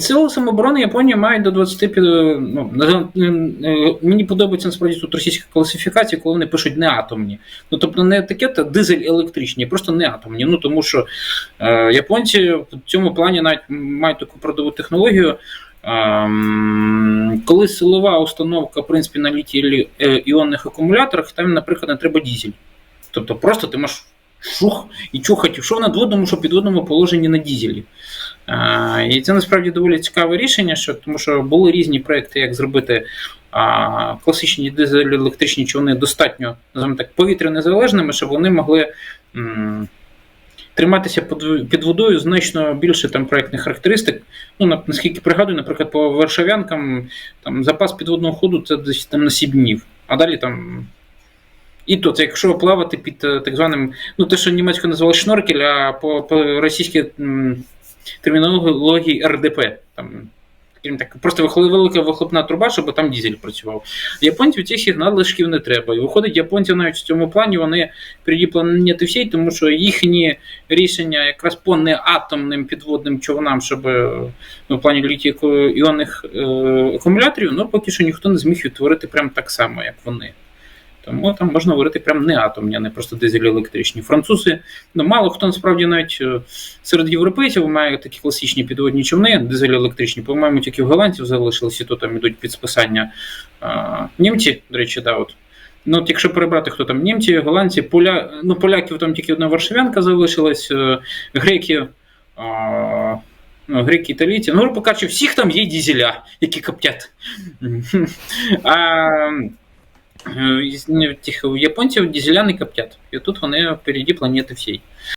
Сили самооборони Японії мають до 25. Ну, жаль, е, мені подобається насправді тут російська класифікація, коли вони пишуть не атомні. Ну тобто не таке та дизель електричні, просто не атомні. Ну тому що е, японці в цьому плані навіть мають таку продову технологію. Ем, коли силова установка, в принципі, на літій іонних акумуляторах, там, наприклад, не треба дізель. Тобто просто ти можеш шух і чухати, що в надводному, що підводному положенні на дізелі. А, і це насправді доволі цікаве рішення, що, тому що були різні проекти, як зробити а, класичні дизель-електричні човни достатньо називаємо так, повітрянезалежними, щоб вони могли. М- Триматися під, водою значно більше там проєктних характеристик. Ну, на, наскільки пригадую, наприклад, по Варшавянкам там запас підводного ходу це десь там на 7 днів, а далі там. І це якщо плавати під е, так званим, ну те, що німецько називали шноркель, а по, по російській термінології РДП. Там, скажімо так, просто велика вихлопна труба, щоб там дізель працював. Японців цих сигналишків не треба. І виходить, японці навіть в цьому плані вони планети всій, тому що їхні рішення якраз по неатомним підводним човнам, щоб е, ну, в плані літій іонних е, акумуляторів, ну поки що ніхто не зміг відтворити прям так само, як вони. Тому там можна говорити прям не атомні, а не просто дизель електричні. Французи, ну мало хто насправді навіть е, серед європейців має такі класичні підводні човни, дизель електричні. По-моєму, тільки в голландців залишилися, то там ідуть під списання. А, німці, до речі, да, от. Ну, от якщо перебрати, хто там німці, голландці, поля... ну, поляків там тільки одна варшавянка залишилась, е, греки. А... Ну, греки, італійці. Ну, кажучи, всіх там є дізеля, які коптять. тих, у японців дізеля не коптять. І тут вони впереді планети всій.